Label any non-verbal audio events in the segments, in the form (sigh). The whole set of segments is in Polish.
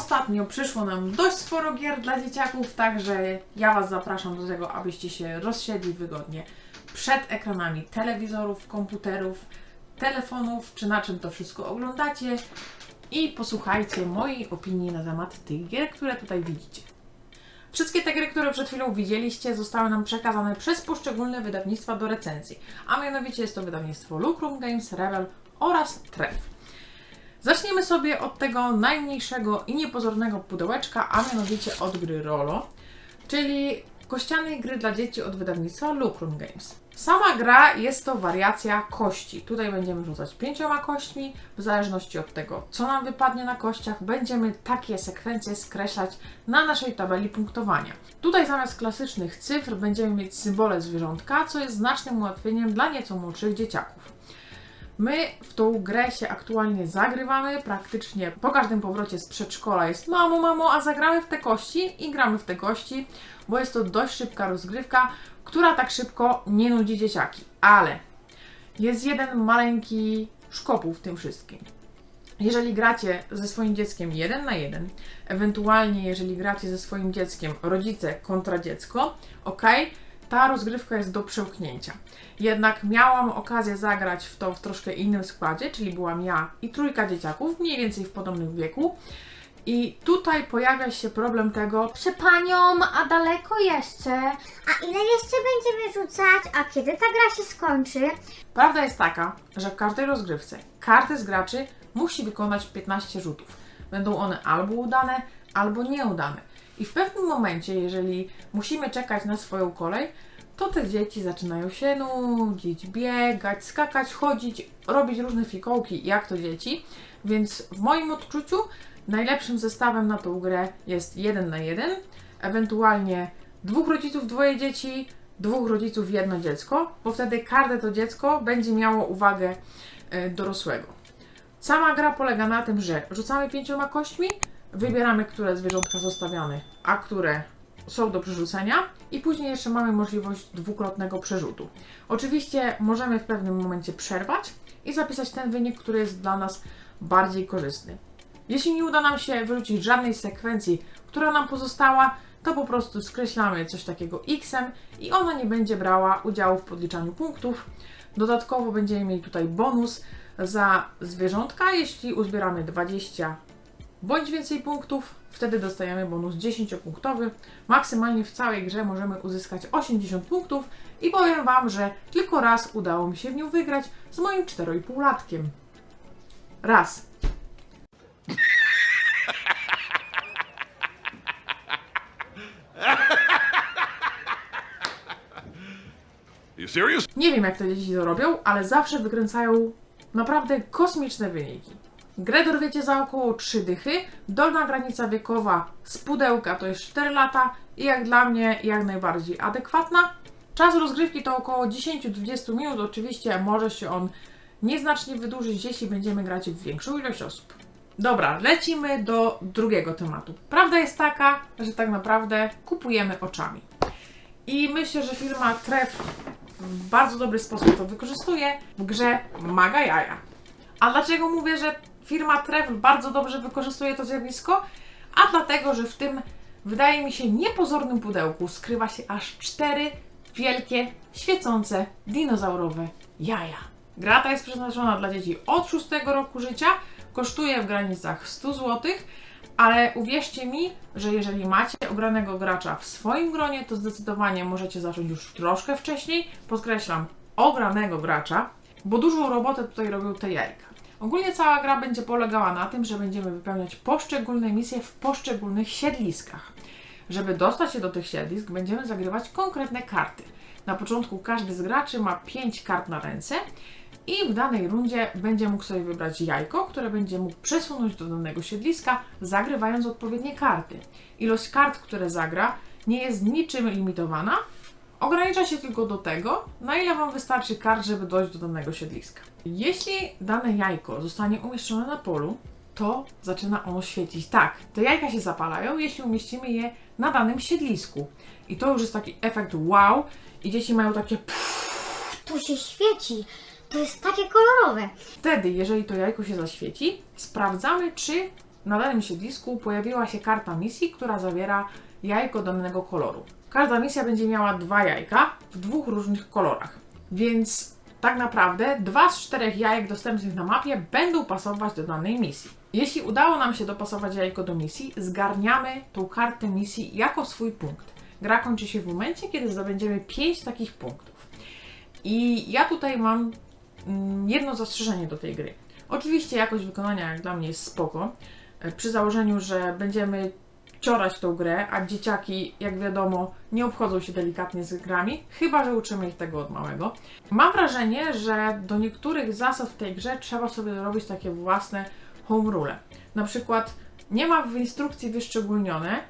Ostatnio przyszło nam dość sporo gier dla dzieciaków, także ja Was zapraszam do tego, abyście się rozsiedli wygodnie przed ekranami telewizorów, komputerów, telefonów, czy na czym to wszystko oglądacie i posłuchajcie mojej opinii na temat tych gier, które tutaj widzicie. Wszystkie te gry, które przed chwilą widzieliście, zostały nam przekazane przez poszczególne wydawnictwa do recenzji, a mianowicie jest to wydawnictwo Lucrum Games, Rebel oraz Tref. Zaczniemy sobie od tego najmniejszego i niepozornego pudełeczka, a mianowicie od gry Rolo, czyli kościanej gry dla dzieci od wydawnictwa Lucrum Games. Sama gra jest to wariacja kości. Tutaj będziemy rzucać pięcioma kośćmi, w zależności od tego, co nam wypadnie na kościach, będziemy takie sekwencje skreślać na naszej tabeli punktowania. Tutaj zamiast klasycznych cyfr będziemy mieć symbole zwierzątka, co jest znacznym ułatwieniem dla nieco młodszych dzieciaków. My w tą grę się aktualnie zagrywamy, praktycznie po każdym powrocie z przedszkola jest mamo, mamo, a zagramy w te kości i gramy w te kości, bo jest to dość szybka rozgrywka, która tak szybko nie nudzi dzieciaki. Ale jest jeden maleńki szkopuł w tym wszystkim. Jeżeli gracie ze swoim dzieckiem jeden na jeden, ewentualnie jeżeli gracie ze swoim dzieckiem rodzice kontra dziecko, ok, ta rozgrywka jest do przełknięcia. Jednak miałam okazję zagrać w to w troszkę innym składzie, czyli byłam ja i trójka dzieciaków, mniej więcej w podobnym wieku. I tutaj pojawia się problem tego, Proszę panią, a daleko jeszcze? A ile jeszcze będziemy rzucać? A kiedy ta gra się skończy? Prawda jest taka, że w każdej rozgrywce każdy z graczy musi wykonać 15 rzutów. Będą one albo udane, albo nieudane. I w pewnym momencie, jeżeli musimy czekać na swoją kolej, to te dzieci zaczynają się nudzić, biegać, skakać, chodzić, robić różne fikołki, jak to dzieci. Więc w moim odczuciu najlepszym zestawem na tą grę jest jeden na jeden, ewentualnie dwóch rodziców, dwoje dzieci, dwóch rodziców, jedno dziecko, bo wtedy każde to dziecko będzie miało uwagę e, dorosłego. Sama gra polega na tym, że rzucamy pięcioma kośćmi, wybieramy, które zwierzątka zostawiamy, a które są do przerzucenia i później jeszcze mamy możliwość dwukrotnego przerzutu. Oczywiście możemy w pewnym momencie przerwać i zapisać ten wynik, który jest dla nas bardziej korzystny. Jeśli nie uda nam się wyrzucić żadnej sekwencji, która nam pozostała, to po prostu skreślamy coś takiego X-em i ona nie będzie brała udziału w podliczaniu punktów. Dodatkowo będziemy mieli tutaj bonus za zwierzątka, jeśli uzbieramy 20 bądź więcej punktów, wtedy dostajemy bonus 10-punktowy. Maksymalnie w całej grze możemy uzyskać 80 punktów i powiem Wam, że tylko raz udało mi się w nią wygrać z moim 4,5-latkiem. Raz. Nie wiem, jak te dzieci to robią, ale zawsze wykręcają naprawdę kosmiczne wyniki. Grę dorwiecie za około 3 dychy, dolna granica wiekowa z pudełka to jest 4 lata i jak dla mnie jak najbardziej adekwatna. Czas rozgrywki to około 10-20 minut, oczywiście może się on nieznacznie wydłużyć, jeśli będziemy grać w większą ilość osób. Dobra, lecimy do drugiego tematu. Prawda jest taka, że tak naprawdę kupujemy oczami. I myślę, że firma Tref w bardzo dobry sposób to wykorzystuje w grze Maga Jaja. A dlaczego mówię, że firma Tref bardzo dobrze wykorzystuje to zjawisko? A dlatego, że w tym, wydaje mi się, niepozornym pudełku skrywa się aż cztery wielkie, świecące, dinozaurowe jaja. Gra ta jest przeznaczona dla dzieci od 6 roku życia, kosztuje w granicach 100 zł, ale uwierzcie mi, że jeżeli macie ogranego gracza w swoim gronie, to zdecydowanie możecie zacząć już troszkę wcześniej. Podkreślam, ogranego gracza, bo dużą robotę tutaj robią te jajka. Ogólnie cała gra będzie polegała na tym, że będziemy wypełniać poszczególne misje w poszczególnych siedliskach. Żeby dostać się do tych siedlisk, będziemy zagrywać konkretne karty. Na początku każdy z graczy ma 5 kart na ręce i w danej rundzie będzie mógł sobie wybrać jajko, które będzie mógł przesunąć do danego siedliska, zagrywając odpowiednie karty. Ilość kart, które zagra, nie jest niczym limitowana, ogranicza się tylko do tego, na ile Wam wystarczy kart, żeby dojść do danego siedliska. Jeśli dane jajko zostanie umieszczone na polu, to zaczyna ono świecić. Tak, te jajka się zapalają, jeśli umieścimy je na danym siedlisku. I to już jest taki efekt wow i dzieci mają takie Tu się świeci. To jest takie kolorowe. Wtedy, jeżeli to jajko się zaświeci, sprawdzamy, czy na danym siedlisku pojawiła się karta misji, która zawiera jajko danego koloru. Każda misja będzie miała dwa jajka w dwóch różnych kolorach, więc tak naprawdę dwa z czterech jajek dostępnych na mapie będą pasować do danej misji. Jeśli udało nam się dopasować jajko do misji, zgarniamy tą kartę misji jako swój punkt. Gra kończy się w momencie, kiedy zdobędziemy 5 takich punktów. I ja tutaj mam mm, jedno zastrzeżenie do tej gry. Oczywiście jakość wykonania jak dla mnie jest spoko, przy założeniu, że będziemy ciorać tą grę, a dzieciaki, jak wiadomo, nie obchodzą się delikatnie z grami, chyba że uczymy ich tego od małego. Mam wrażenie, że do niektórych zasad w tej grze trzeba sobie robić takie własne home rule. Na przykład nie ma w instrukcji wyszczególnione,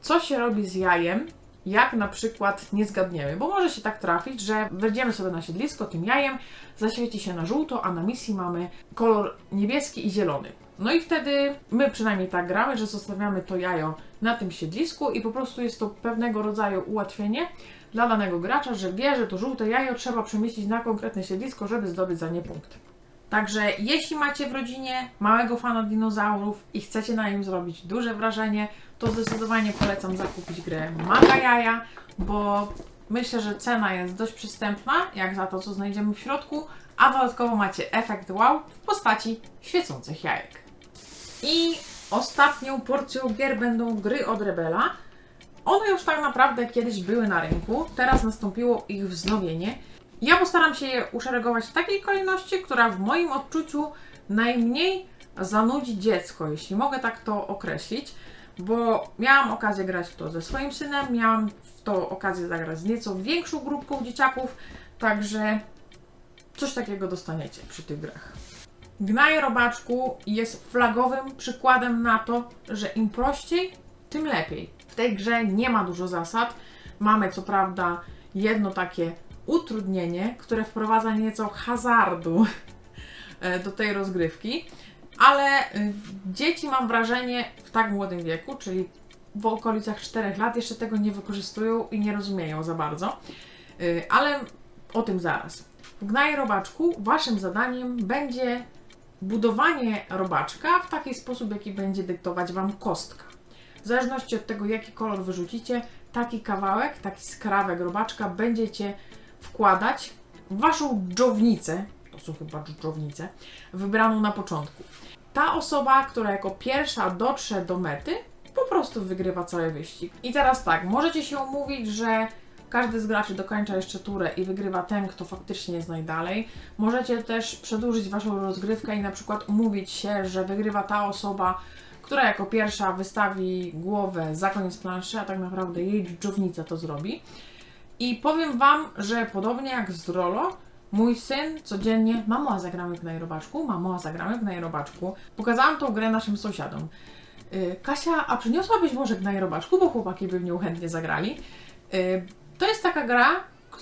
co się robi z jajem, jak na przykład nie zgadniemy, bo może się tak trafić, że wejdziemy sobie na siedlisko tym jajem, zaświeci się na żółto, a na misji mamy kolor niebieski i zielony. No i wtedy my przynajmniej tak gramy, że zostawiamy to jajo na tym siedlisku i po prostu jest to pewnego rodzaju ułatwienie dla danego gracza, że wie, że to żółte jajo trzeba przemieścić na konkretne siedlisko, żeby zdobyć za nie punkt. Także jeśli macie w rodzinie małego fana dinozaurów i chcecie na nim zrobić duże wrażenie, to zdecydowanie polecam zakupić grę Manga Jaja, bo myślę, że cena jest dość przystępna, jak za to, co znajdziemy w środku, a dodatkowo macie efekt wow w postaci świecących jajek. I ostatnią porcją gier będą gry od Rebela. One już tak naprawdę kiedyś były na rynku, teraz nastąpiło ich wznowienie. Ja postaram się je uszeregować w takiej kolejności, która w moim odczuciu najmniej zanudzi dziecko, jeśli mogę tak to określić, bo miałam okazję grać w to ze swoim synem, miałam w to okazję zagrać z nieco większą grupką dzieciaków, także coś takiego dostaniecie przy tych grach. Gnaj Robaczku jest flagowym przykładem na to, że im prościej, tym lepiej. W tej grze nie ma dużo zasad. Mamy co prawda jedno takie utrudnienie, które wprowadza nieco hazardu (laughs) e, do tej rozgrywki, ale y, dzieci mam wrażenie w tak młodym wieku, czyli w okolicach 4 lat jeszcze tego nie wykorzystują i nie rozumieją za bardzo. Y, Ale o tym zaraz. W Gnaj Robaczku waszym zadaniem będzie budowanie robaczka w taki sposób, jaki będzie dyktować wam kostka. W zależności od tego, jaki kolor wyrzucicie, taki kawałek, taki skrawek robaczka będziecie wkładać waszą dżownicę, to są chyba dżownice, wybraną na początku. Ta osoba, która jako pierwsza dotrze do mety, po prostu wygrywa cały wyścig. I teraz tak, możecie się umówić, że każdy z graczy dokończa jeszcze turę i wygrywa ten, kto faktycznie jest najdalej. Możecie też przedłużyć waszą rozgrywkę i na przykład umówić się, że wygrywa ta osoba, która jako pierwsza wystawi głowę za koniec planszy, a tak naprawdę jej dżownica to zrobi. I powiem Wam, że podobnie jak z Rolo, mój syn codziennie, mamo, a zagramy w najrobaczku, mamo, a zagramy w najrobaczku. Pokazałam tą grę naszym sąsiadom. Y, Kasia, a przyniosłabyś może najrobaczku, bo chłopaki by w nią chętnie zagrali. Y, To jest taka gra,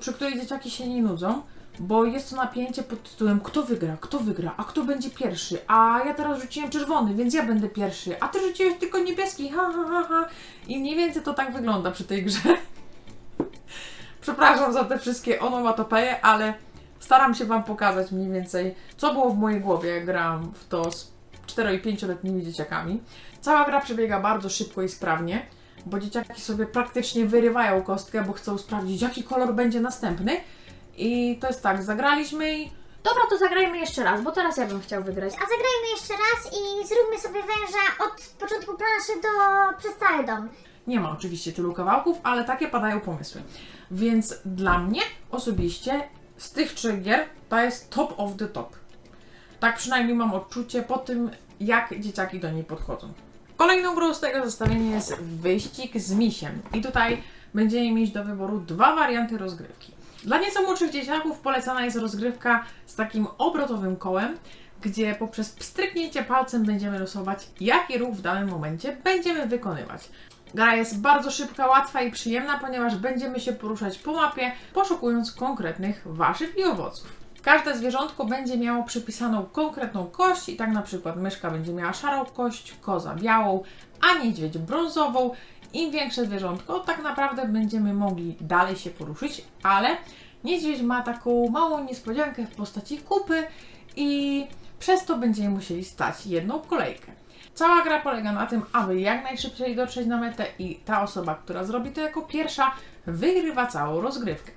przy której dzieciaki się nie nudzą, bo jest to napięcie pod tytułem kto wygra, kto wygra, a kto będzie pierwszy, a ja teraz rzuciłem czerwony, więc ja będę pierwszy, a ty rzuciłeś tylko niebieski, ha, ha, ha, ha. I mniej więcej to tak wygląda przy tej grze. Przepraszam za te wszystkie onomatopeje, ale staram się Wam pokazać mniej więcej, co było w mojej głowie, jak grałam w to z 4 i 5-letnimi dzieciakami. Cała gra przebiega bardzo szybko i sprawnie, bo dzieciaki sobie praktycznie wyrywają kostkę, bo chcą sprawdzić, jaki kolor będzie następny. I to jest tak, zagraliśmy i Dobra, to zagrajmy jeszcze raz, bo teraz ja bym chciał wygrać. A zagrajmy jeszcze raz i zróbmy sobie węża od początku planszy do przez cały dom. Nie ma oczywiście tylu kawałków, ale takie padają pomysły. Więc dla mnie osobiście z tych trzech gier to jest top of the top. Tak przynajmniej mam odczucie po tym, jak dzieciaki do niej podchodzą. Kolejną grą z tego zestawienia jest wyścig z misiem. I tutaj będziemy mieć do wyboru dwa warianty rozgrywki. Dla nieco młodszych dzieciaków polecana jest rozgrywka z takim obrotowym kołem, gdzie poprzez pstryknięcie palcem będziemy losować, jaki ruch w danym momencie będziemy wykonywać. Gra jest bardzo szybka, łatwa i przyjemna, ponieważ będziemy się poruszać po mapie, poszukując konkretnych warzyw i owoców. Każde zwierzątko będzie miało przypisaną konkretną kość i tak na przykład myszka będzie miała szarą kość, koza białą, a niedźwiedź brązową. Im większe zwierzątko, tak naprawdę będziemy mogli dalej się poruszyć, ale niedźwiedź ma taką małą niespodziankę w postaci kupy i przez to będziemy musieli stać jedną kolejkę. Cała gra polega na tym, aby jak najszybciej dotrzeć na metę i ta osoba, która zrobi to jako pierwsza, wygrywa całą rozgrywkę.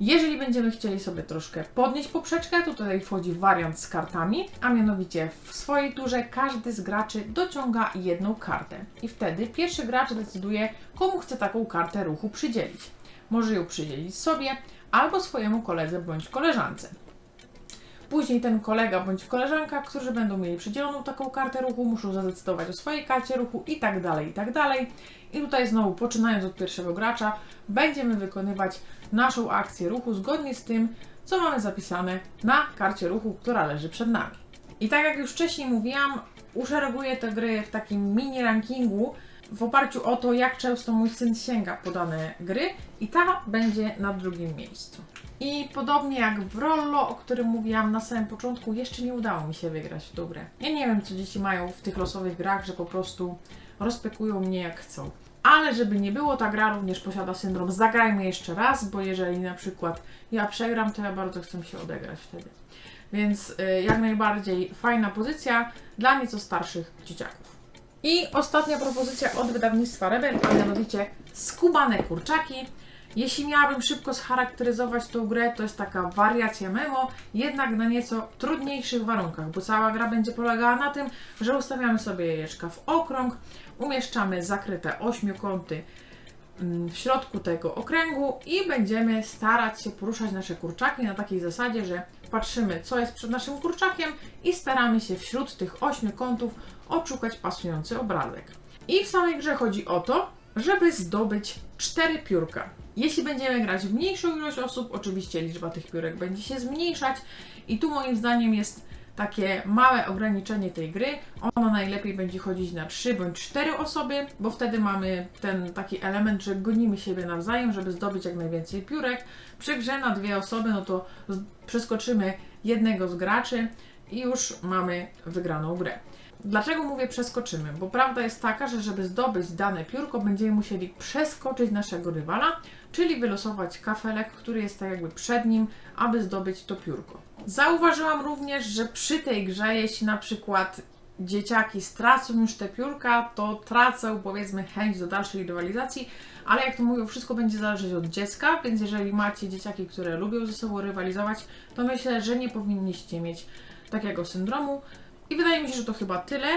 Jeżeli będziemy chcieli sobie troszkę podnieść poprzeczkę, to tutaj wchodzi wariant z kartami, a mianowicie w swojej turze każdy z graczy dociąga jedną kartę. I wtedy pierwszy gracz decyduje, komu chce taką kartę ruchu przydzielić. Może ją przydzielić sobie albo swojemu koledze bądź koleżance. Później ten kolega bądź koleżanka, którzy będą mieli przydzieloną taką kartę ruchu, muszą zadecydować o swojej karcie ruchu i tak dalej, i tak dalej. I tutaj znowu, poczynając od pierwszego gracza, będziemy wykonywać naszą akcję ruchu zgodnie z tym, co mamy zapisane na karcie ruchu, która leży przed nami. I tak jak już wcześniej mówiłam, uszereguję te gry w takim mini rankingu w oparciu o to, jak często mój syn sięga po dane gry i ta będzie na drugim miejscu. I podobnie jak w Rollo, o którym mówiłam na samym początku, jeszcze nie udało mi się wygrać w tą grę. Ja nie wiem, co dzieci mają w tych losowych grach, że po prostu rozpekują mnie jak chcą. Ale żeby nie było, ta gra również posiada syndrom zagrajmy jeszcze raz, bo jeżeli na przykład ja przegram, to ja bardzo chcę się odegrać wtedy. Więc y, jak najbardziej fajna pozycja dla nieco starszych dzieciaków. I ostatnia propozycja od wydawnictwa Rebel, a mianowicie skubane kurczaki. Jeśli miałabym szybko scharakteryzować tą grę, to jest taka wariacja memo, jednak na nieco trudniejszych warunkach, bo cała gra będzie polegała na tym, że ustawiamy sobie jajeczka w okrąg, umieszczamy zakryte ośmiokąty mm, w środku tego okręgu i będziemy starać się poruszać nasze kurczaki na takiej zasadzie, że patrzymy, co jest przed naszym kurczakiem i staramy się wśród tych ośmiu kątów odszukać pasujący obrazek. I w samej grze chodzi o to, żeby zdobyć cztery piórka. Jeśli będziemy grać w mniejszą ilość osób, oczywiście liczba tych piórek będzie się zmniejszać i tu moim zdaniem jest takie małe ograniczenie tej gry. Ona najlepiej będzie chodzić na 3 bądź 4 osoby, bo wtedy mamy ten taki element, że gonimy siebie nawzajem, żeby zdobyć jak najwięcej piórek. Przy grze na dwie osoby, no to przeskoczymy jednego z graczy i już mamy wygraną grę. Dlaczego mówię przeskoczymy? Bo prawda jest taka, że żeby zdobyć dane piórko, będziemy musieli przeskoczyć naszego rywala, czyli wylosować kafelek, który jest tak jakby przed nim, aby zdobyć to piórko. Zauważyłam również, że przy tej grze, jeśli na przykład dzieciaki stracą już te piórka, to tracą powiedzmy chęć do dalszej rywalizacji, ale jak to mówią, wszystko będzie zależeć od dziecka, więc jeżeli macie dzieciaki, które lubią ze sobą rywalizować, to myślę, że nie powinniście mieć takiego syndromu. I wydaje mi się, że to chyba tyle.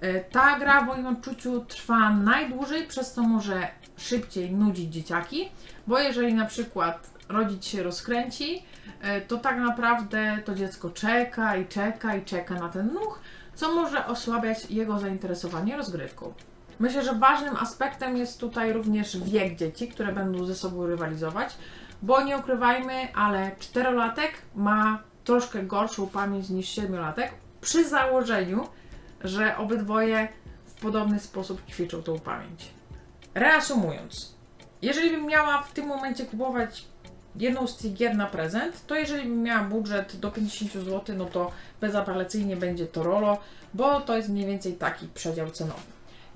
E, Ta gra w moim odczuciu trwa najdłużej, przez co może szybciej nudzić dzieciaki, bo jeżeli na przykład rodzic się rozkręci, e, to tak naprawdę to dziecko czeka i czeka i czeka na ten nuch, co może osłabiać jego zainteresowanie rozgrywką. Myślę, że ważnym aspektem jest tutaj również wiek dzieci, które będą ze sobą rywalizować, bo nie ukrywajmy, ale czterolatek ma troszkę gorszą pamięć niż siedmiolatek, przy założeniu, że obydwoje w podobny sposób ćwiczą tą pamięć. Reasumując, jeżeli bym miała w tym momencie kupować jedną z tych gier na prezent, to jeżeli bym miała budżet do 50 zł, no to bezapelacyjnie będzie to Rolo, bo to jest mniej więcej taki przedział cenowy.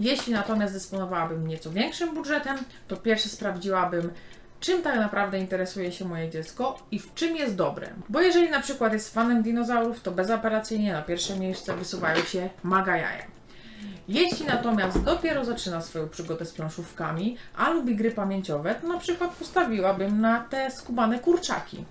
Jeśli natomiast dysponowałabym nieco większym budżetem, to pierwsze sprawdziłabym, czym tak naprawdę interesuje się moje dziecko i w czym jest dobre. Bo jeżeli na przykład jest fanem dinozaurów, to bezapelacyjnie na pierwsze miejsce wysuwają się maga jaja. Jeśli natomiast dopiero zaczyna swoją przygodę z planszówkami, a lubi gry pamięciowe, to na przykład postawiłabym na te skubane kurczaki.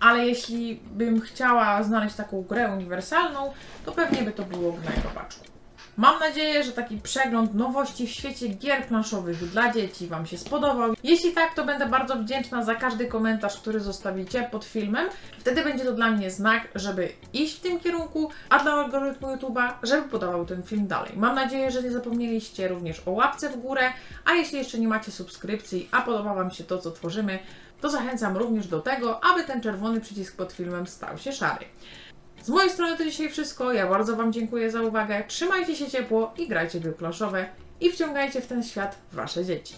Ale jeśli bym chciała znaleźć taką grę uniwersalną, to pewnie by to było Gnaj Robaczku. Mam nadzieję, że taki przegląd nowości w świecie gier planszowych dla dzieci Wam się spodobał. Jeśli tak, to będę bardzo wdzięczna za każdy komentarz, który zostawicie pod filmem. Wtedy będzie to dla mnie znak, żeby iść w tym kierunku, a dla algorytmu YouTube'a, żeby podawał ten film dalej. Mam nadzieję, że nie zapomnieliście również o łapce w górę, a jeśli jeszcze nie macie subskrypcji, a podoba Wam się to, co tworzymy, to zachęcam również do tego, aby ten czerwony przycisk pod filmem stał się szary. Z mojej strony to dzisiaj wszystko. Ja bardzo Wam dziękuję za uwagę. Trzymajcie się ciepło i grajcie gry planszowe i wciągajcie w ten świat Wasze dzieci.